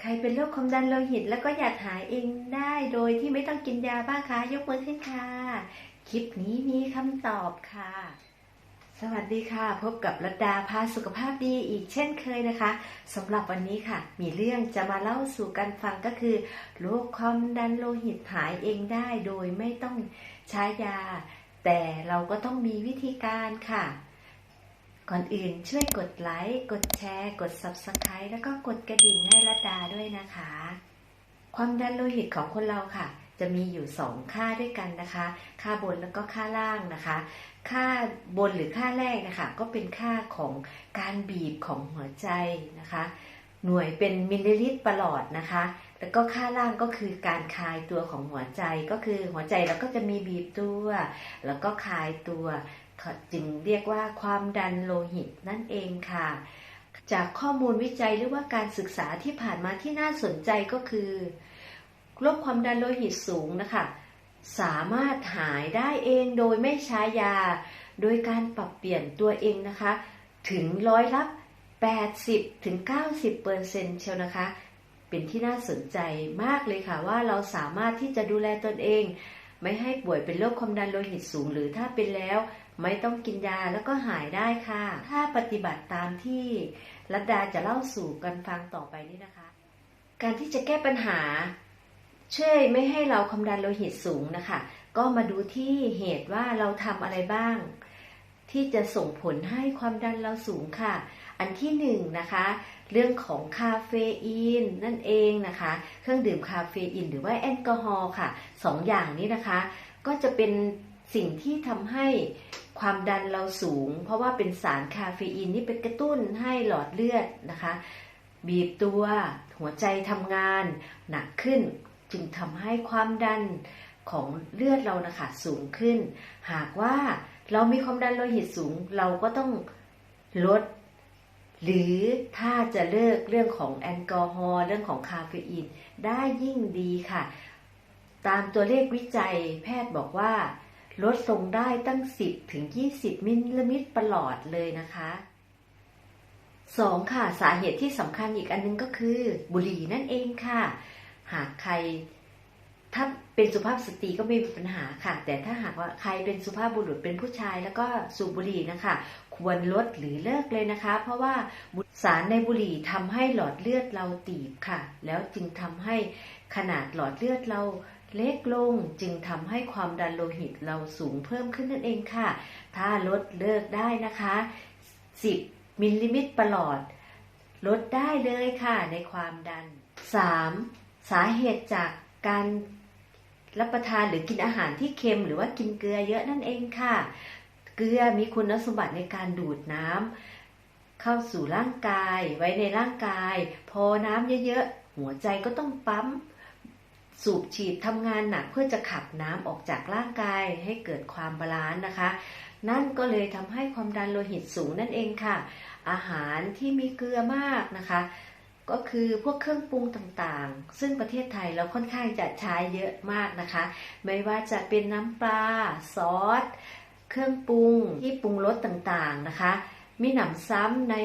ใครเป็นโรคความดันโลหิต แล้วก็อยากหายเองได้โดยที่ไม่ต้องกินยาบ้างคะ ยกมือขึ้นค่ะ คลิปนี้มีคำตอบค่ะ สวัสดีค่ะ พบกับรัดาพาสุขภาพดีอีกเช่นเคยนะคะสำหรับวันนี้ค่ะ มีเรื่องจะมาเล่าสู่กันฟังก็คือโรคความดันโลหิตหายเองได้โดยไม่ต้องใช้ยา แต่เราก็ต้องมีวิธีการค่ะ ก่อนอื่นช่วยกดไลค์ กดแชร์ กด Subscribe แล้วก็กดกระดิ่งให้รัตดาด้วยนะคะ ความดันโลหิตของคนเราค่ะ จะมีอยู่ 2 ค่าด้วยกันนะคะ ค่าบนแล้วก็ค่าล่างนะคะ ค่าบนหรือค่าแรกนะคะ ก็เป็นค่าของการบีบของหัวใจนะคะ หน่วยเป็นมิลลิลิตรประหลอดนะคะแล้วก็ค่าล่างก็คือการคลายตัวของหัวใจก็คือหัวใจเราก็จะมีบีบตัว แล้วก็คลายตัว จึงเรียกว่าความดันโลหิตนั่นเองค่ะ จากข้อมูลวิจัยหรือว่าการศึกษาที่ผ่านมาที่น่าสนใจก็คือโรคความดันโลหิตสูงนะคะ สามารถหายได้เองโดยไม่ใช้ยา โดยการปรับเปลี่ยนตัวเองนะคะ ถึงร้อยละ80ถึง90เปอร์เซ็นต์เชียวนะคะ เป็นที่น่าสนใจมากเลยค่ะว่าเราสามารถที่จะดูแลตนเอง ไม่ให้ป่วยเป็นโรคความดันโลหิตสูง หรือถ้าเป็นแล้ว ไม่ต้องกินยาแล้วก็หายได้ค่ะ ถ้าปฏิบัติตามที่รัตดาจะเล่าสู่กันฟังต่อไปนี้นะคะ การที่จะแก้ปัญหา ช่วยไม่ให้เราความดันโลหิตสูงนะคะ ก็มาดูที่เหตุว่าเราทำอะไรบ้าง ที่จะส่งผลให้ความดันเราสูงค่ะ อันที่หนึ่งนะคะเรื่องของคาเฟอีนนั่นเองนะคะ เครื่องดื่มคาเฟอีนหรือว่าแอลกอฮอล์ค่ะสองอย่างนี้นะคะ ก็จะเป็นสิ่งที่ทำให้ความดันเราสูง เพราะว่าเป็นสารคาเฟอีนนี่เป็นกระตุ้นให้หลอดเลือดนะคะ บีบตัวหัวใจทำงานหนักขึ้น จึงทำให้ความดันของเลือดเรานะคะสูงขึ้น หากว่า เรามีความดันโลหิตสูง เราก็ต้องลด หรือถ้าจะเลิกเรื่องของแอลกอฮอล์เรื่องของคาเฟอีน ได้ยิ่งดีค่ะ ตามตัวเลขวิจัยแพทย์บอกว่า ลดลงได้ตั้ง 10 ถึง 20 มิลลิลิตรประหลอดเลยนะคะสองค่ะ สาเหตุที่สำคัญอีกอันนึงก็คือ บุหรี่นั่นเองค่ะ หากใคร ถ้าเป็นสุภาพสตรีก็ไม่มีปัญหาค่ะ แต่ถ้าหากว่าใครเป็นสุภาพบุรุษเป็นผู้ชายแล้วก็สูบบุหรี่นะคะ ควรลดหรือเลิกเลยนะคะ เพราะว่าสารในบุหรี่ทำให้หลอดเลือดเราตีบค่ะ แล้วจึงทำให้ขนาดหลอดเลือดเราเล็กลงจึงทำให้ความดันโลหิตเราสูงเพิ่มขึ้นนั่นเองค่ะ ถ้าลดเลิกได้นะคะ 10 มิลลิมิตรประหลอด ลดได้เลยค่ะในความดัน 3. สาเหตุจากการ รับประทานหรือกินอาหารที่เค็มหรือว่ากินเกลือเยอะนั่นเองค่ะ เกลือมีคุณสมบัติในการดูดน้ำเข้าสู่ร่างกายไว้ในร่างกาย พอน้ำเยอะๆหัวใจก็ต้องปั๊มสูบฉีดทำงานหนักเพื่อจะขับน้ำออกจากร่างกายให้เกิดความบาลานซ์นะคะ นั่นก็เลยทำให้ความดันโลหิตสูงนั่นเองค่ะ อาหารที่มีเกลือมากนะคะ ก็คือพวกเครื่องปรุงต่างๆ ซึ่งประเทศไทยเราค่อนข้างจะใช้เยอะมากนะคะ ไม่ว่าจะเป็นน้ำปลาซอส เครื่องปรุงที่ปรุงรสต่างๆนะคะ มีหนำซ้ำใน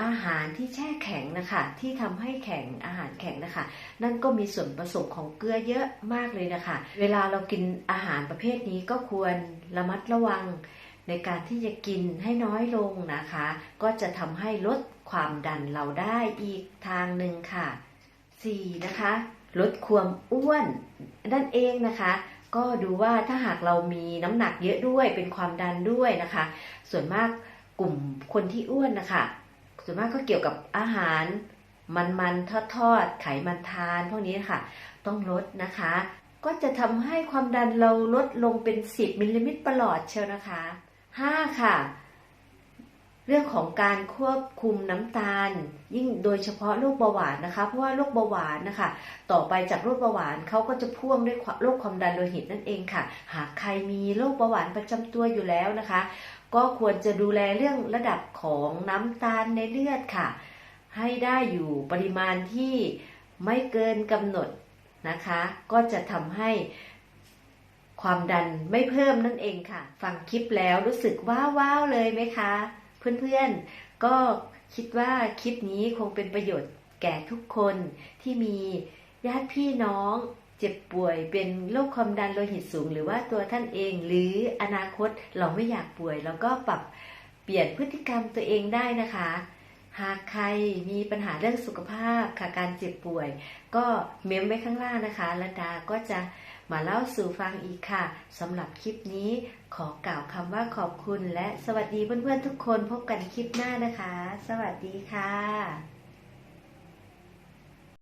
อาหารที่แช่แข็งนะคะ ที่ทำให้แข็งอาหารแข็งนะคะ นั่นก็มีส่วนผสมของเกลือเยอะมากเลยนะคะ เวลาเรากินอาหารประเภทนี้ก็ควรระมัดระวัง ในการที่จะกินให้น้อยลงนะคะ ก็จะทำให้ลดความดันเราได้อีกทางหนึ่งค่ะ 4. นะคะ ลดความอ้วนนั่นเองนะคะ ก็ดูว่าถ้าหากเรามีน้ำหนักเยอะด้วยเป็นความดันด้วยนะคะ ส่วนมากกลุ่มคนที่อ้วนนะคะ ส่วนมากก็เกี่ยวกับอาหารมันมันทอดทอดไขมันทาน พวกนี้ค่ะ ต้องลดนะคะ ก็จะทำให้ความดันเราลดลงเป็น 10มิลลิลิตรประหลอดเชียวนะคะ 5. ค่ะ เรื่องของการควบคุมน้ำตาล ยิ่งโดยเฉพาะโรคเบาหวานนะคะ เพราะว่าโรคเบาหวานนะคะ ต่อไปจากโรคเบาหวานเขาก็จะพ่วงด้วยโรคความดันโลหิตนั่นเองค่ะ หากใครมีโรคเบาหวานประจำตัวอยู่แล้วนะคะ ก็ควรจะดูแลเรื่องระดับของน้ำตาลในเลือดค่ะ ให้ได้อยู่ปริมาณที่ไม่เกินกำหนดนะคะ ก็จะทำให้ ความดันไม่เพิ่มนั่นเองค่ะ ฟังคลิปแล้วรู้สึกว้าวว้าวเลยไหมคะ เพื่อนๆ ก็คิดว่าคลิปนี้คงเป็นประโยชน์แก่ทุกคนที่มีญาติพี่น้องเจ็บป่วยเป็นโรคความดันโลหิตสูง หรือว่าตัวท่านเอง หรืออนาคตเราไม่อยากป่วยเราก็ปรับเปลี่ยนพฤติกรรมตัวเองได้นะคะ หากใครมีปัญหาเรื่องสุขภาพค่ะการเจ็บป่วย ก็เมมไว้ข้างล่างนะคะระดาก็จะ มาเล่าสู่ฟังอีกค่ะสำหรับคลิปนี้ขอกล่าวคำว่าขอบคุณและสวัสดีเพื่อนๆทุกคนพบกันคลิปหน้านะคะ สวัสดีค่ะ